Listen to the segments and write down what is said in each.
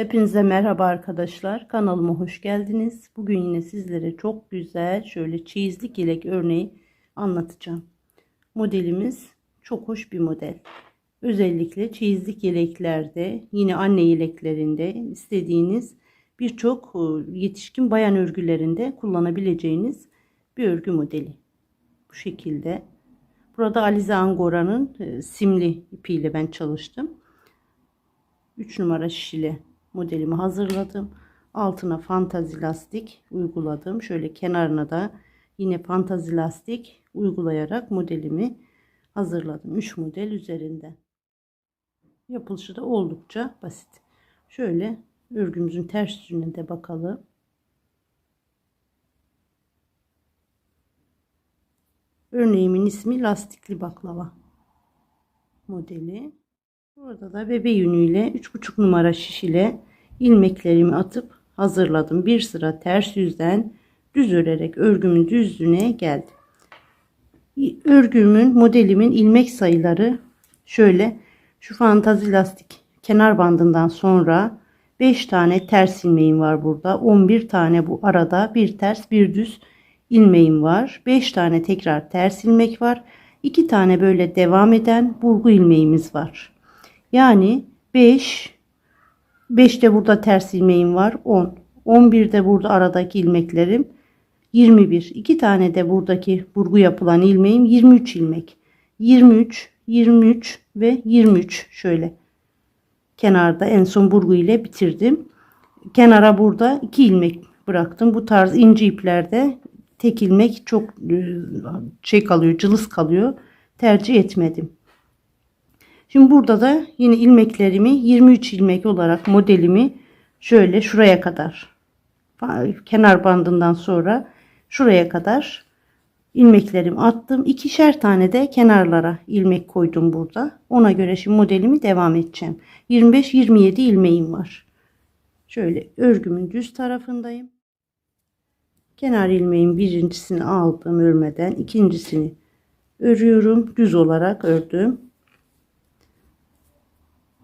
Hepinize merhaba arkadaşlar. Kanalıma hoş geldiniz. Bugün yine sizlere çok güzel şöyle çeyizlik yelek örneği anlatacağım. Modelimiz çok hoş bir model. Özellikle çeyizlik yeleklerde, yine anne yeleklerinde istediğiniz birçok e, yetişkin bayan örgülerinde kullanabileceğiniz bir örgü modeli. Bu şekilde. Burada Alize Angora'nın e, simli ipiyle ben çalıştım. 3 numara şişili modelimi hazırladım. Altına fantazi lastik uyguladım. Şöyle kenarına da yine fantazi lastik uygulayarak modelimi hazırladım. 3 model üzerinde. Yapılışı da oldukça basit. Şöyle örgümüzün ters yüzüne de bakalım. Örneğimin ismi lastikli baklava modeli. Burada da bebe yünüyle 3,5 numara şiş ile ilmeklerimi atıp hazırladım. Bir sıra ters yüzden düz örerek örgümün düzlüğüne geldim. Örgümün modelimin ilmek sayıları şöyle şu fantazi lastik kenar bandından sonra 5 tane ters ilmeğim var burada. 11 tane bu arada bir ters bir düz ilmeğim var. 5 tane tekrar ters ilmek var. 2 tane böyle devam eden burgu ilmeğimiz var. Yani 5 5 de burada ters ilmeğim var 10 11 de burada aradaki ilmeklerim 21 2 tane de buradaki burgu yapılan ilmeğim 23 ilmek. 23 23 ve 23 şöyle kenarda en son burgu ile bitirdim. Kenara burada 2 ilmek bıraktım. Bu tarz ince iplerde tek ilmek çok e, şey kalıyor cılız kalıyor. Tercih etmedim Şimdi burada da yine ilmeklerimi 23 ilmek olarak modelimi şöyle şuraya kadar kenar bandından sonra şuraya kadar ilmeklerimi attım. İkişer tane de kenarlara ilmek koydum burada. Ona göre şimdi modelimi devam edeceğim. 25-27 ilmeğim var. Şöyle örgümün düz tarafındayım. Kenar ilmeğin birincisini aldım örmeden. ikincisini örüyorum. Düz olarak ördüm.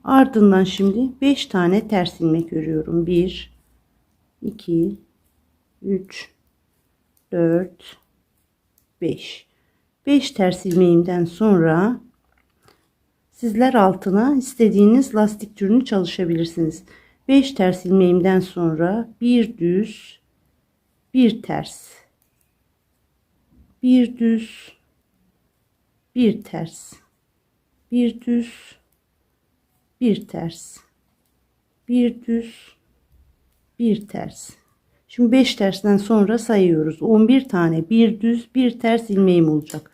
Ardından şimdi 5 tane ters ilmek örüyorum. 1 2 3 4 5 5 ters ilmeğimden sonra sizler altına istediğiniz lastik türünü çalışabilirsiniz. 5 ters ilmeğimden sonra bir düz bir ters bir düz bir ters bir düz bir ters bir düz bir ters şimdi 5 tersten sonra sayıyoruz 11 tane bir düz bir ters ilmeğim olacak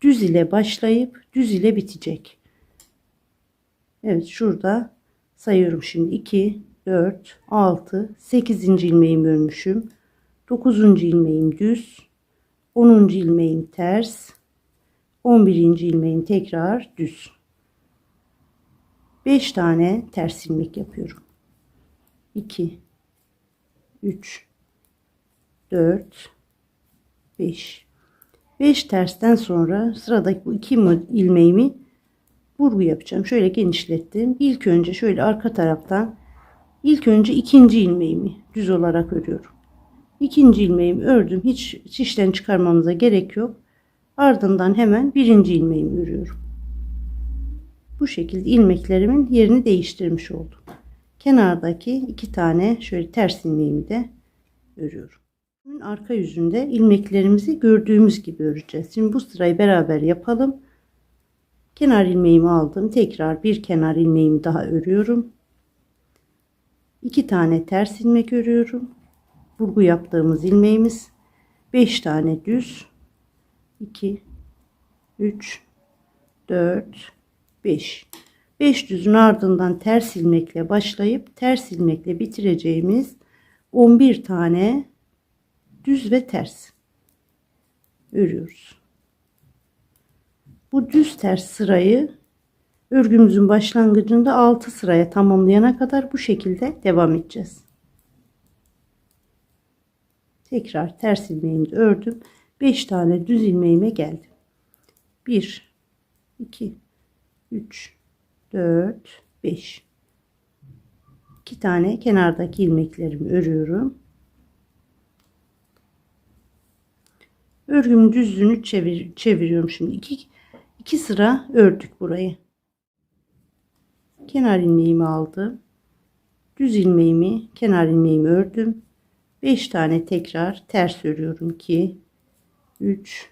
düz ile başlayıp düz ile bitecek Evet şurada sayıyorum şimdi 2 4 6 8. ilmeğim örmüşüm 9. ilmeğim düz 10. ilmeğim ters 11. ilmeğim tekrar düz 5 tane ters ilmek yapıyorum. 2 3 4 5 5 tersten sonra sıradaki bu iki ilmeğimi vurgu yapacağım. Şöyle genişlettim. İlk önce şöyle arka taraftan ilk önce ikinci ilmeğimi düz olarak örüyorum. İkinci ilmeğimi ördüm. Hiç şişten çıkarmamıza gerek yok. Ardından hemen birinci ilmeğimi örüyorum. Bu şekilde ilmeklerimin yerini değiştirmiş oldum. Kenardaki iki tane şöyle ters ilmeğimi de örüyorum. Arka yüzünde ilmeklerimizi gördüğümüz gibi öreceğiz. Şimdi bu sırayı beraber yapalım. Kenar ilmeğimi aldım. Tekrar bir kenar ilmeğimi daha örüyorum. İki tane ters ilmek örüyorum. Burgu yaptığımız ilmeğimiz 5 tane düz 2 3 4 5. 5 düzün ardından ters ilmekle başlayıp ters ilmekle bitireceğimiz 11 tane düz ve ters örüyoruz. Bu düz ters sırayı örgümüzün başlangıcında 6 sıraya tamamlayana kadar bu şekilde devam edeceğiz. Tekrar ters ilmeğimi ördüm. 5 tane düz ilmeğime geldim. 1 2 3 4 5 2 tane kenardaki ilmeklerimi örüyorum. Örgümün düzlüğünü çevir, çeviriyorum şimdi. 2 2 sıra ördük burayı. Kenar ilmeğimi aldım. Düz ilmeğimi, kenar ilmeğimi ördüm. 5 tane tekrar ters örüyorum. 2 3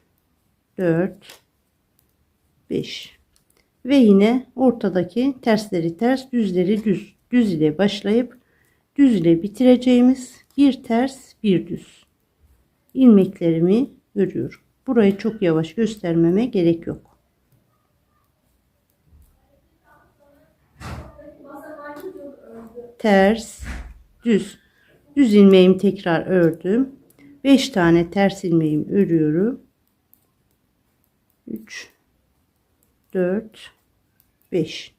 4 5 ve yine ortadaki tersleri ters düzleri düz düz ile başlayıp düz ile bitireceğimiz bir ters bir düz ilmeklerimi örüyorum. Burayı çok yavaş göstermeme gerek yok. Ters düz düz ilmeğimi tekrar ördüm. 5 tane ters ilmeğimi örüyorum. 3 4 5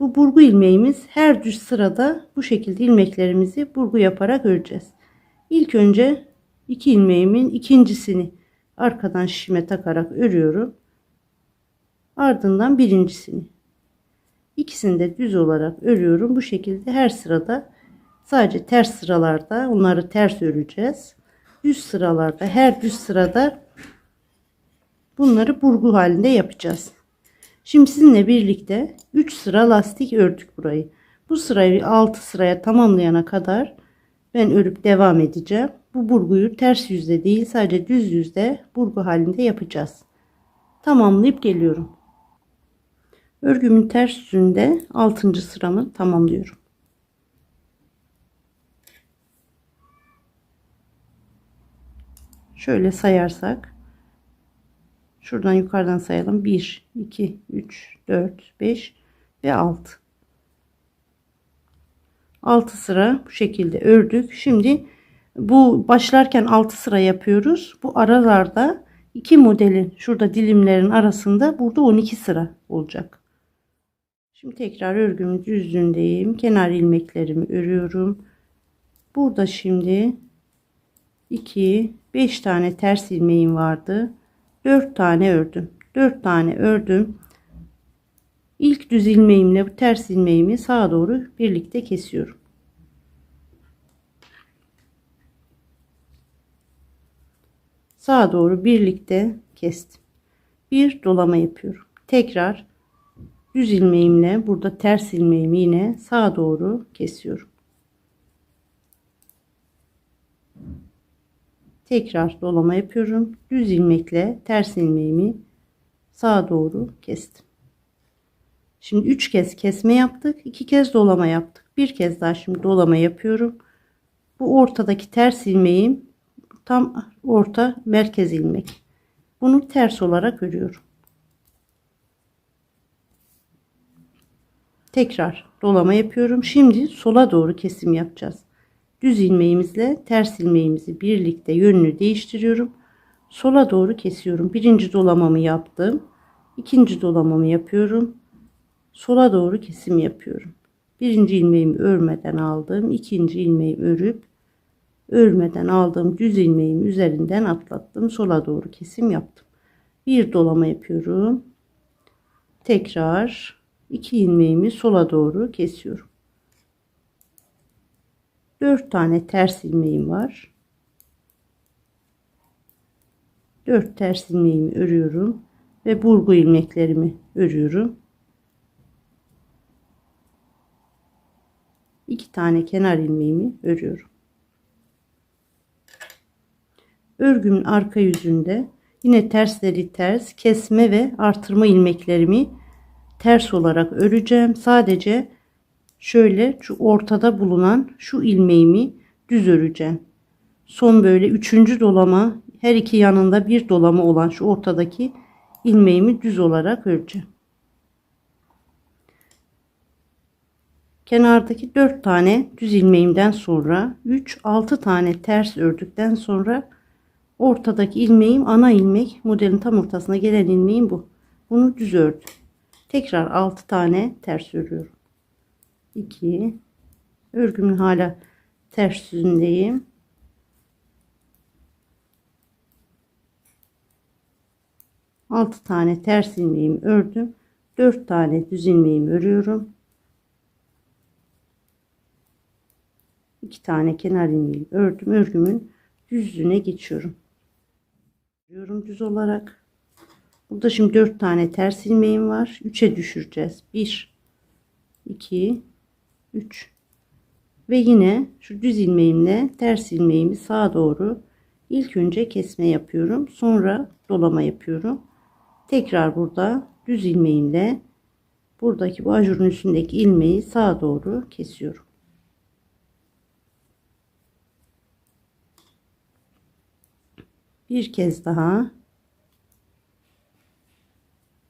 bu burgu ilmeğimiz her düz sırada bu şekilde ilmeklerimizi burgu yaparak öreceğiz. İlk önce iki ilmeğimin ikincisini arkadan şişime takarak örüyorum. Ardından birincisini. İkisini de düz olarak örüyorum. Bu şekilde her sırada sadece ters sıralarda onları ters öreceğiz. Düz sıralarda her düz sırada bunları burgu halinde yapacağız. Şimdi sizinle birlikte 3 sıra lastik ördük burayı. Bu sırayı 6 sıraya tamamlayana kadar ben örüp devam edeceğim. Bu burguyu ters yüzde değil sadece düz yüzde burgu halinde yapacağız. Tamamlayıp geliyorum. Örgümün ters yüzünde 6. sıramı tamamlıyorum. Şöyle sayarsak Şuradan yukarıdan sayalım. 1, 2, 3, 4, 5 ve 6. 6 sıra bu şekilde ördük. Şimdi bu başlarken 6 sıra yapıyoruz. Bu aralarda iki modelin şurada dilimlerin arasında burada 12 sıra olacak. Şimdi tekrar örgümün düzlüğündeyim. Kenar ilmeklerimi örüyorum. Burada şimdi 2 5 tane ters ilmeğim vardı. 4 tane ördüm. 4 tane ördüm. İlk düz ilmeğimle bu ters ilmeğimi sağa doğru birlikte kesiyorum. Sağa doğru birlikte kestim. Bir dolama yapıyorum. Tekrar düz ilmeğimle burada ters ilmeğimi yine sağa doğru kesiyorum. Tekrar dolama yapıyorum. Düz ilmekle ters ilmeğimi sağa doğru kestim. Şimdi 3 kez kesme yaptık. 2 kez dolama yaptık. Bir kez daha şimdi dolama yapıyorum. Bu ortadaki ters ilmeğim tam orta merkez ilmek. Bunu ters olarak örüyorum. Tekrar dolama yapıyorum. Şimdi sola doğru kesim yapacağız düz ilmeğimizle ters ilmeğimizi birlikte yönünü değiştiriyorum. Sola doğru kesiyorum. Birinci dolamamı yaptım. ikinci dolamamı yapıyorum. Sola doğru kesim yapıyorum. Birinci ilmeğimi örmeden aldım. ikinci ilmeği örüp örmeden aldığım düz ilmeğimi üzerinden atlattım. Sola doğru kesim yaptım. Bir dolama yapıyorum. Tekrar iki ilmeğimi sola doğru kesiyorum. 4 tane ters ilmeğim var. 4 ters ilmeğimi örüyorum ve burgu ilmeklerimi örüyorum. 2 tane kenar ilmeğimi örüyorum. Örgümün arka yüzünde yine tersleri ters kesme ve artırma ilmeklerimi ters olarak öreceğim. Sadece şöyle şu ortada bulunan şu ilmeğimi düz öreceğim. Son böyle üçüncü dolama her iki yanında bir dolama olan şu ortadaki ilmeğimi düz olarak öreceğim. Kenardaki 4 tane düz ilmeğimden sonra 3 6 tane ters ördükten sonra ortadaki ilmeğim ana ilmek modelin tam ortasına gelen ilmeğim bu. Bunu düz ördüm. Tekrar 6 tane ters örüyorum. 2 örgümün hala ters yüzündeyim. Altı tane ters ilmeğimi ördüm. Dört tane düz ilmeğimi örüyorum. iki tane kenar ilmeği ördüm örgümün düzlüğüne geçiyorum örüyorum düz olarak burada şimdi dört tane ters ilmeğim var 3'e düşüreceğiz 1 2 3 ve yine şu düz ilmeğimle ters ilmeğimi sağa doğru ilk önce kesme yapıyorum. Sonra dolama yapıyorum. Tekrar burada düz ilmeğimle buradaki bu ajurun üstündeki ilmeği sağa doğru kesiyorum. Bir kez daha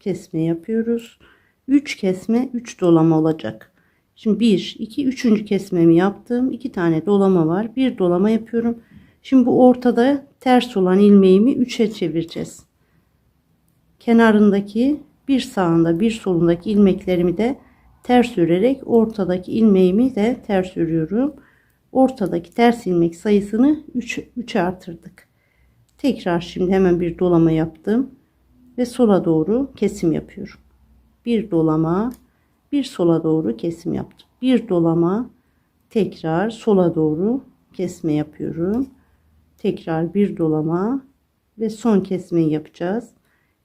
kesme yapıyoruz. 3 kesme 3 dolama olacak şimdi 1 2 3. kesmemi yaptım. 2 tane dolama var. Bir dolama yapıyorum. Şimdi bu ortada ters olan ilmeğimi 3'e çevireceğiz. Kenarındaki bir sağında bir solundaki ilmeklerimi de ters örerek ortadaki ilmeğimi de ters örüyorum. Ortadaki ters ilmek sayısını 3 3'e artırdık. Tekrar şimdi hemen bir dolama yaptım ve sola doğru kesim yapıyorum. Bir dolama bir sola doğru kesim yaptım. Bir dolama tekrar sola doğru kesme yapıyorum. Tekrar bir dolama ve son kesmeyi yapacağız.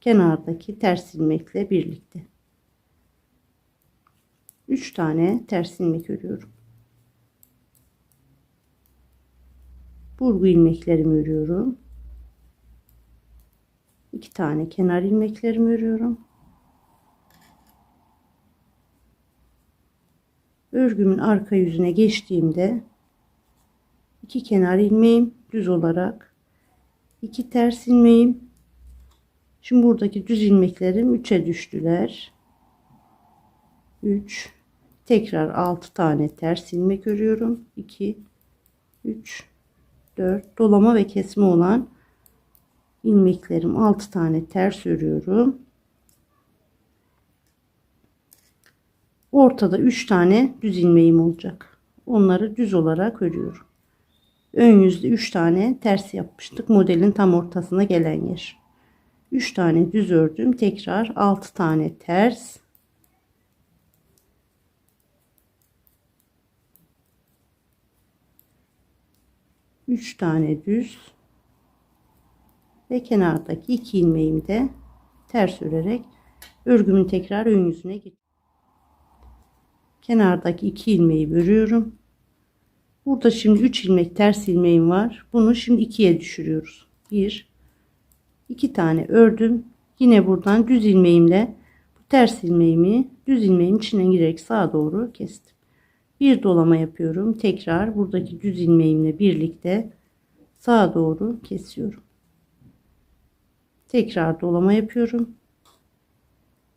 Kenardaki ters ilmekle birlikte. 3 tane ters ilmek örüyorum. Burgu ilmeklerimi örüyorum. 2 tane kenar ilmeklerimi örüyorum örgümün arka yüzüne geçtiğimde iki kenar ilmeğim düz olarak iki ters ilmeğim. Şimdi buradaki düz ilmeklerim 3'e düştüler. 3 tekrar 6 tane ters ilmek örüyorum. 2 3 4 dolama ve kesme olan ilmeklerim 6 tane ters örüyorum ortada 3 tane düz ilmeğim olacak. Onları düz olarak örüyorum. Ön yüzde 3 tane ters yapmıştık. Modelin tam ortasına gelen yer. 3 tane düz ördüm. Tekrar 6 tane ters. Üç tane düz. Ve kenardaki iki ilmeğimi de ters örerek örgümün tekrar ön yüzüne geç. Kenardaki iki ilmeği örüyorum. Burada şimdi 3 ilmek ters ilmeğim var. Bunu şimdi ikiye düşürüyoruz. 1 2 tane ördüm. Yine buradan düz ilmeğimle bu ters ilmeğimi düz ilmeğin içine girerek sağa doğru kestim. Bir dolama yapıyorum. Tekrar buradaki düz ilmeğimle birlikte sağa doğru kesiyorum. Tekrar dolama yapıyorum.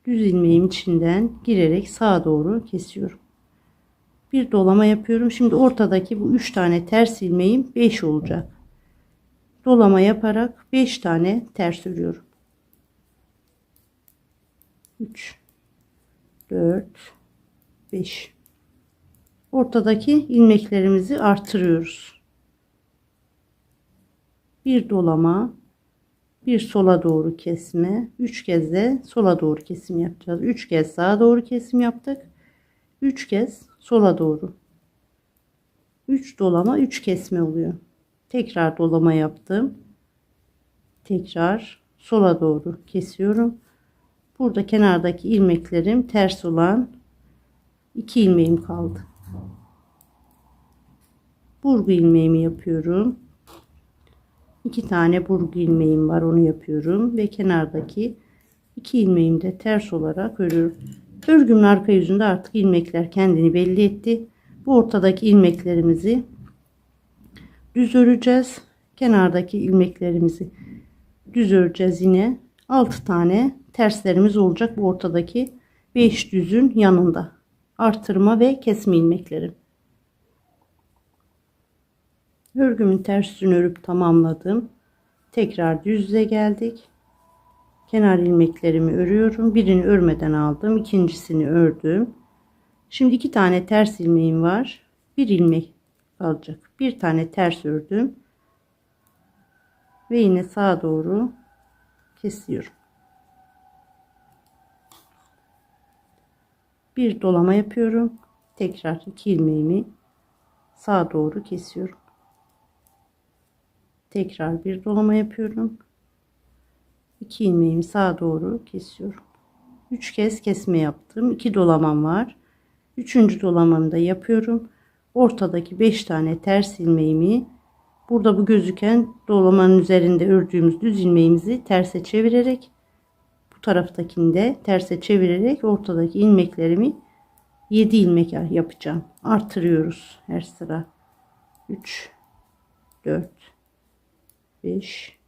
Düz ilmeğim içinden girerek sağa doğru kesiyorum. Bir dolama yapıyorum. Şimdi ortadaki bu 3 tane ters ilmeğim 5 olacak. Dolama yaparak 5 tane ters örüyorum. 3 4 5 Ortadaki ilmeklerimizi artırıyoruz. Bir dolama bir sola doğru kesme 3 kez de sola doğru kesim yapacağız 3 kez sağa doğru kesim yaptık 3 kez sola doğru. 3 dolama 3 kesme oluyor. Tekrar dolama yaptım. Tekrar sola doğru kesiyorum. Burada kenardaki ilmeklerim ters olan 2 ilmeğim kaldı. Burgu ilmeğimi yapıyorum. İki tane burgu ilmeğim var onu yapıyorum ve kenardaki iki ilmeğimi de ters olarak örüyorum örgümün arka yüzünde artık ilmekler kendini belli etti. Bu ortadaki ilmeklerimizi düz öreceğiz. Kenardaki ilmeklerimizi düz öreceğiz yine. 6 tane terslerimiz olacak bu ortadaki 5 düzün yanında. Artırma ve kesme ilmeklerim. Örgümün ters yüzünü örüp tamamladım. Tekrar düzle geldik kenar ilmeklerimi örüyorum. Birini örmeden aldım. İkincisini ördüm. Şimdi iki tane ters ilmeğim var. Bir ilmek kalacak bir tane ters ördüm. Ve yine sağa doğru kesiyorum. Bir dolama yapıyorum. Tekrar iki ilmeğimi sağa doğru kesiyorum. Tekrar bir dolama yapıyorum. 2 ilmeğimi sağa doğru kesiyorum. 3 kez kesme yaptım. 2 dolamam var. 3. dolamamı da yapıyorum. Ortadaki 5 tane ters ilmeğimi burada bu gözüken dolamanın üzerinde ördüğümüz düz ilmeğimizi terse çevirerek bu taraftakini de terse çevirerek ortadaki ilmeklerimi 7 ilmek yapacağım. Artırıyoruz her sıra. 3 4 5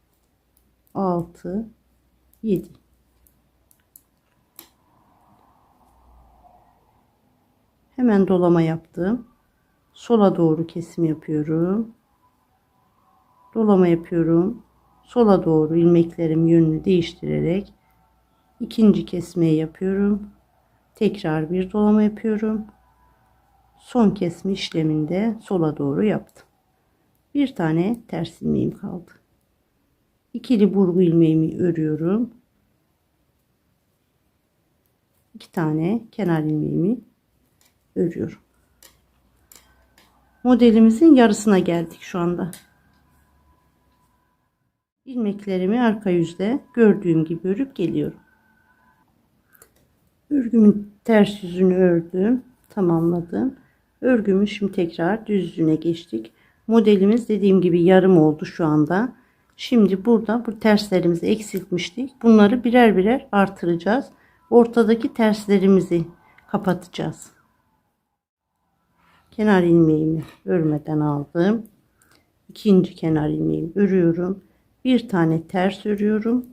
6 7 Hemen dolama yaptım. Sola doğru kesim yapıyorum. Dolama yapıyorum. Sola doğru ilmeklerim yönünü değiştirerek ikinci kesmeyi yapıyorum. Tekrar bir dolama yapıyorum. Son kesme işleminde sola doğru yaptım. Bir tane ters ilmeğim kaldı. İkili burgu ilmeğimi örüyorum. İki tane kenar ilmeğimi örüyorum. Modelimizin yarısına geldik şu anda. İlmeklerimi arka yüzde gördüğüm gibi örüp geliyorum. Örgümün ters yüzünü ördüm. Tamamladım. Örgümü şimdi tekrar düz yüzüne geçtik. Modelimiz dediğim gibi yarım oldu şu anda. Şimdi burada bu terslerimizi eksiltmiştik. Bunları birer birer artıracağız. Ortadaki terslerimizi kapatacağız. Kenar ilmeğimi örmeden aldım. İkinci kenar ilmeğimi örüyorum. Bir tane ters örüyorum.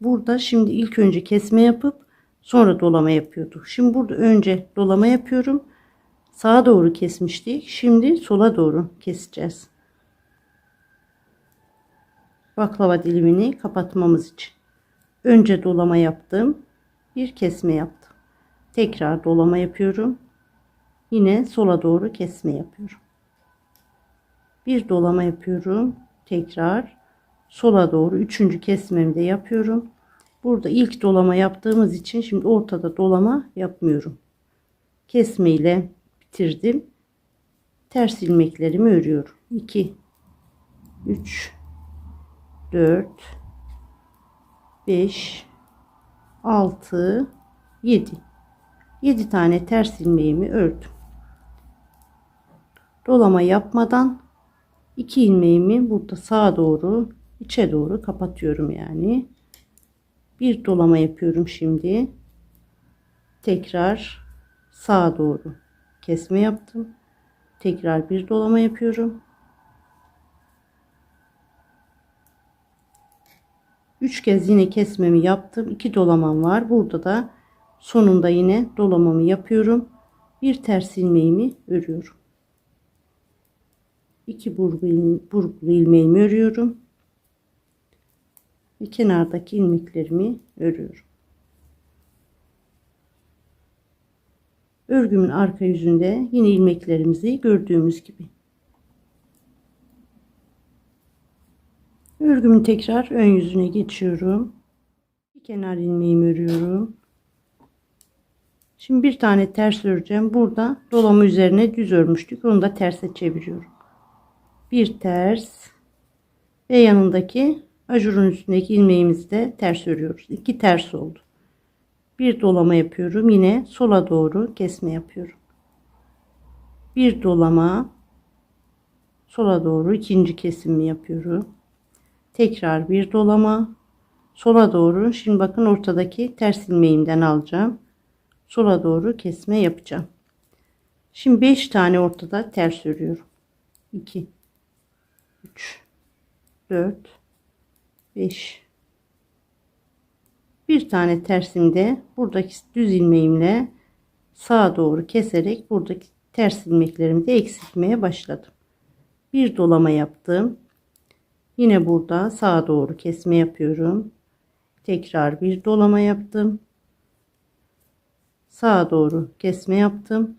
Burada şimdi ilk önce kesme yapıp sonra dolama yapıyorduk. Şimdi burada önce dolama yapıyorum. Sağa doğru kesmiştik. Şimdi sola doğru keseceğiz. Baklava dilimini kapatmamız için. Önce dolama yaptım. Bir kesme yaptım. Tekrar dolama yapıyorum. Yine sola doğru kesme yapıyorum. Bir dolama yapıyorum. Tekrar sola doğru üçüncü kesmemi de yapıyorum. Burada ilk dolama yaptığımız için şimdi ortada dolama yapmıyorum. Kesme ile bitirdim. Ters ilmeklerimi örüyorum. 2 3 4 5 6 7 7 tane ters ilmeğimi ördüm. Dolama yapmadan iki ilmeğimi burada sağa doğru içe doğru kapatıyorum yani. Bir dolama yapıyorum şimdi. Tekrar sağa doğru kesme yaptım. Tekrar bir dolama yapıyorum üç kez yine kesmemi yaptım iki dolamam var burada da sonunda yine dolamamı yapıyorum bir ters ilmeğimi örüyorum 2 burgu, ilmeğimi örüyorum. Ve kenardaki ilmeklerimi örüyorum. Örgümün arka yüzünde yine ilmeklerimizi gördüğümüz gibi. Örgümün tekrar ön yüzüne geçiyorum. Bir kenar ilmeğimi örüyorum. Şimdi bir tane ters öreceğim. Burada dolama üzerine düz örmüştük. Onu da terse çeviriyorum bir ters ve yanındaki ajurun üstündeki ilmeğimizi de ters örüyoruz. İki ters oldu. Bir dolama yapıyorum. Yine sola doğru kesme yapıyorum. Bir dolama sola doğru ikinci kesimi yapıyorum. Tekrar bir dolama sola doğru. Şimdi bakın ortadaki ters ilmeğimden alacağım. Sola doğru kesme yapacağım. Şimdi 5 tane ortada ters örüyorum. 2 3 4 5 bir tane tersinde buradaki düz ilmeğimle sağa doğru keserek buradaki ters ilmeklerimi de eksiltmeye başladım. Bir dolama yaptım. Yine burada sağa doğru kesme yapıyorum. Tekrar bir dolama yaptım. Sağa doğru kesme yaptım.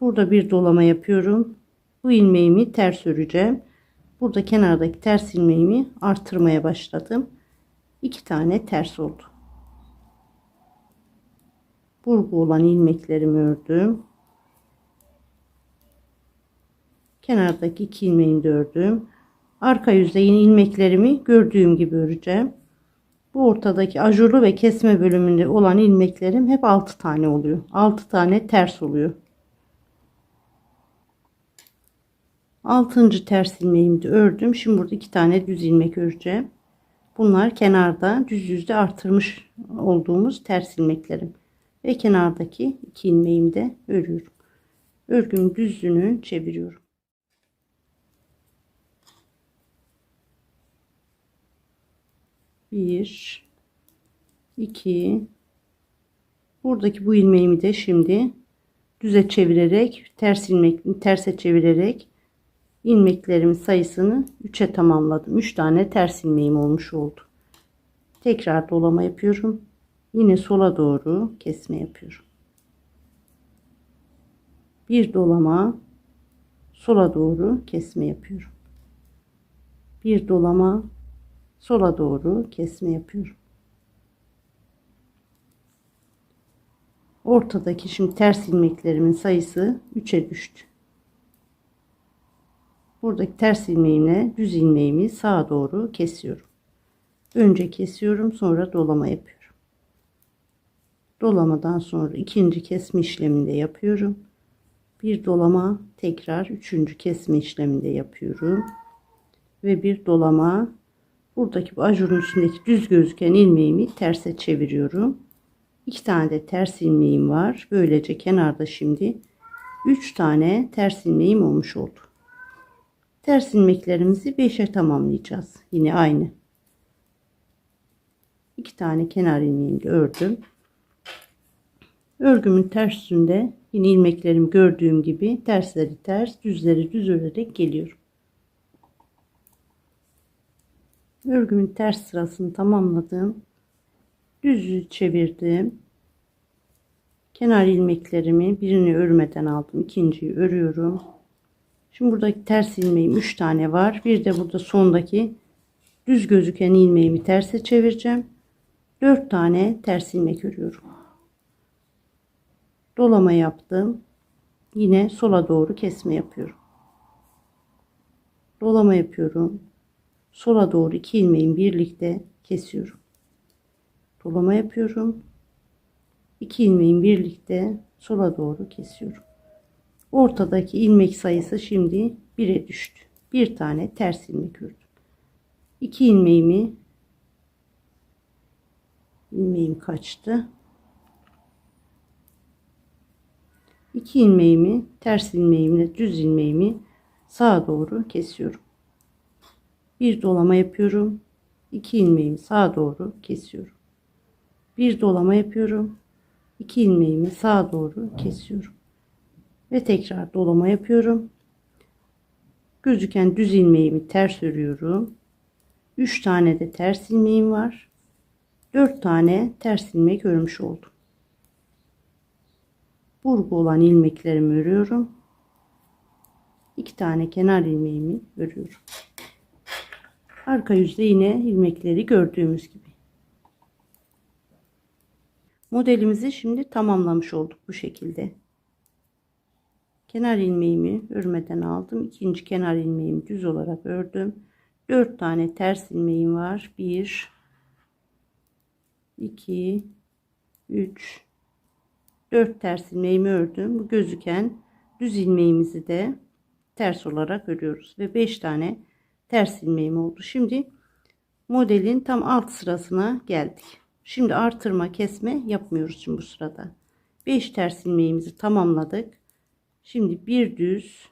Burada bir dolama yapıyorum. Bu ilmeğimi ters öreceğim. Burada kenardaki ters ilmeğimi artırmaya başladım. İki tane ters oldu. Burgu olan ilmeklerimi ördüm. Kenardaki iki ilmeğimi de ördüm. Arka yüzde yine ilmeklerimi gördüğüm gibi öreceğim. Bu ortadaki ajurlu ve kesme bölümünde olan ilmeklerim hep 6 tane oluyor. 6 tane ters oluyor. 6. ters ilmeğimi de ördüm. Şimdi burada 2 tane düz ilmek öreceğim. Bunlar kenarda düz yüzde artırmış olduğumuz ters ilmeklerim. Ve kenardaki 2 ilmeğimi de örüyorum. Örgünün düzlüğünü çeviriyorum. Bir, iki, buradaki bu ilmeğimi de şimdi düze çevirerek ters ilmek terse çevirerek ilmeklerimin sayısını 3'e tamamladım. 3 tane ters ilmeğim olmuş oldu. Tekrar dolama yapıyorum. Yine sola doğru kesme yapıyorum. Bir dolama sola doğru kesme yapıyorum. Bir dolama sola doğru kesme yapıyorum. Ortadaki şimdi ters ilmeklerimin sayısı 3'e düştü. Buradaki ters ilmeğimle düz ilmeğimi sağa doğru kesiyorum. Önce kesiyorum sonra dolama yapıyorum. Dolamadan sonra ikinci kesme işleminde yapıyorum. Bir dolama tekrar üçüncü kesme işleminde yapıyorum. Ve bir dolama buradaki bu ajurun üstündeki düz gözüken ilmeğimi terse çeviriyorum. İki tane de ters ilmeğim var. Böylece kenarda şimdi üç tane ters ilmeğim olmuş oldu. Ters ilmeklerimizi 5'e tamamlayacağız. Yine aynı. İki tane kenar ilmeğimi ördüm. Örgümün ters yüzünde yine ilmeklerimi gördüğüm gibi tersleri ters, düzleri düz örerek geliyorum. Örgümün ters sırasını tamamladım. Düzü çevirdim. Kenar ilmeklerimi birini örmeden aldım. ikinciyi örüyorum. Şimdi buradaki ters ilmeğim 3 tane var. Bir de burada sondaki düz gözüken ilmeğimi terse çevireceğim. 4 tane ters ilmek örüyorum. Dolama yaptım. Yine sola doğru kesme yapıyorum. Dolama yapıyorum. Sola doğru iki ilmeğin birlikte kesiyorum. Dolama yapıyorum. İki ilmeğin birlikte sola doğru kesiyorum. Ortadaki ilmek sayısı şimdi 1'e düştü. Bir tane ters ilmek ördüm. 2 ilmeğimi ilmeğim kaçtı. 2 ilmeğimi ters ilmeğimle düz ilmeğimi sağa doğru kesiyorum. Bir dolama yapıyorum. 2 ilmeğimi sağa doğru kesiyorum. Bir dolama yapıyorum. 2 ilmeğimi sağa doğru kesiyorum ve tekrar dolama yapıyorum. Gözüken düz ilmeğimi ters örüyorum. 3 tane de ters ilmeğim var. 4 tane ters ilmek örmüş oldum. Burgu olan ilmeklerimi örüyorum. 2 tane kenar ilmeğimi örüyorum. Arka yüzde yine ilmekleri gördüğümüz gibi. Modelimizi şimdi tamamlamış olduk bu şekilde kenar ilmeğimi örmeden aldım. İkinci kenar ilmeğimi düz olarak ördüm. 4 tane ters ilmeğim var. 1 2 3 4 ters ilmeğimi ördüm. Bu gözüken düz ilmeğimizi de ters olarak örüyoruz ve 5 tane ters ilmeğim oldu. Şimdi modelin tam alt sırasına geldik. Şimdi artırma kesme yapmıyoruz şimdi bu sırada. 5 ters ilmeğimizi tamamladık. Şimdi bir düz,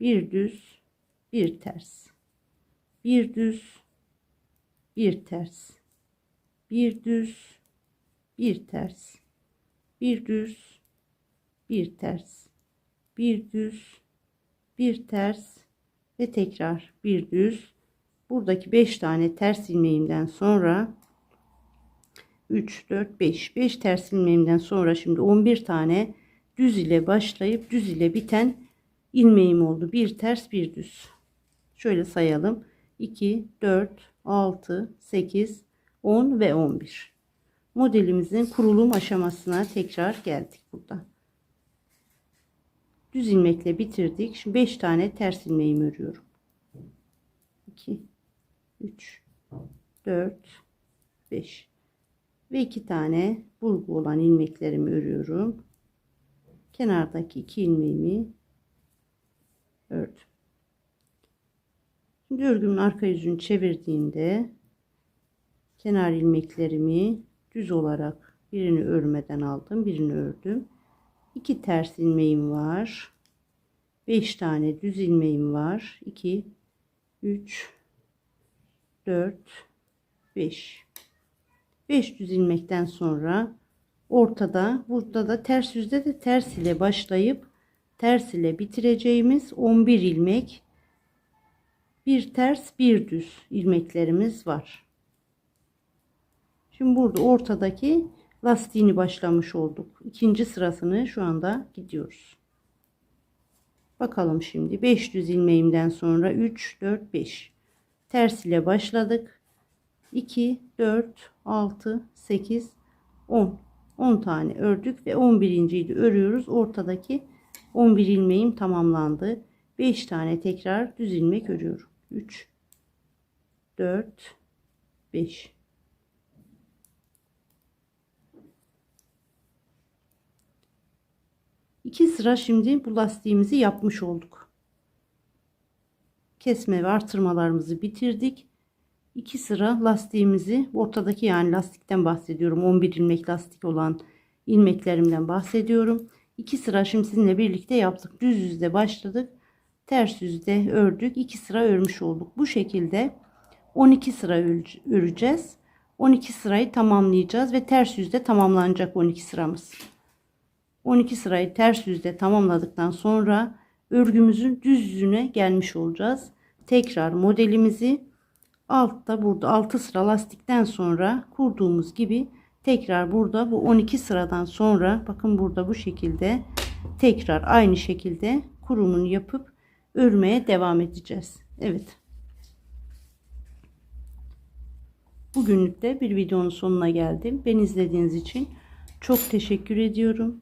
bir düz, bir ters. Bir düz, bir ters. Bir düz, bir ters. Bir düz, bir ters. Bir düz, bir ters ve tekrar bir düz. Buradaki 5 tane ters ilmeğimden sonra 3 4 5 5 ters ilmeğimden sonra şimdi 11 tane düz ile başlayıp düz ile biten ilmeğim oldu. Bir ters bir düz. Şöyle sayalım. 2, 4, 6, 8, 10 ve 11. Modelimizin kurulum aşamasına tekrar geldik burada. Düz ilmekle bitirdik. Şimdi 5 tane ters ilmeğimi örüyorum. 2 3 4 5 ve 2 tane burgu olan ilmeklerimi örüyorum. Kenardaki 2 ilmeğimi ördüm. Şimdi örgümün arka yüzünü çevirdiğimde kenar ilmeklerimi düz olarak birini örmeden aldım, birini ördüm. 2 ters ilmeğim var. 5 tane düz ilmeğim var. 2 3 4 5 5 düz ilmekten sonra ortada burada da ters yüzde de ters ile başlayıp ters ile bitireceğimiz 11 ilmek bir ters bir düz ilmeklerimiz var. Şimdi burada ortadaki lastiğini başlamış olduk. İkinci sırasını şu anda gidiyoruz. Bakalım şimdi 5 düz ilmeğimden sonra 3 4 5 ters ile başladık. 2 4 6 8 10 10 tane ördük ve 11. de örüyoruz. Ortadaki 11 ilmeğim tamamlandı. 5 tane tekrar düz ilmek örüyorum. 3 4 5 2 sıra şimdi bu lastiğimizi yapmış olduk. Kesme ve artırmalarımızı bitirdik. 2 sıra lastiğimizi ortadaki yani lastikten bahsediyorum. 11 ilmek lastik olan ilmeklerimden bahsediyorum. 2 sıra şimdi sizinle birlikte yaptık. Düz yüzde başladık. Ters yüzde ördük. 2 sıra örmüş olduk. Bu şekilde 12 sıra öreceğiz. 12 sırayı tamamlayacağız ve ters yüzde tamamlanacak 12 sıramız. 12 sırayı ters yüzde tamamladıktan sonra örgümüzün düz yüzüne gelmiş olacağız. Tekrar modelimizi altta burada 6 sıra lastikten sonra kurduğumuz gibi tekrar burada bu 12 sıradan sonra bakın burada bu şekilde tekrar aynı şekilde kurumunu yapıp örmeye devam edeceğiz. Evet. Bugünlük de bir videonun sonuna geldim. Ben izlediğiniz için çok teşekkür ediyorum.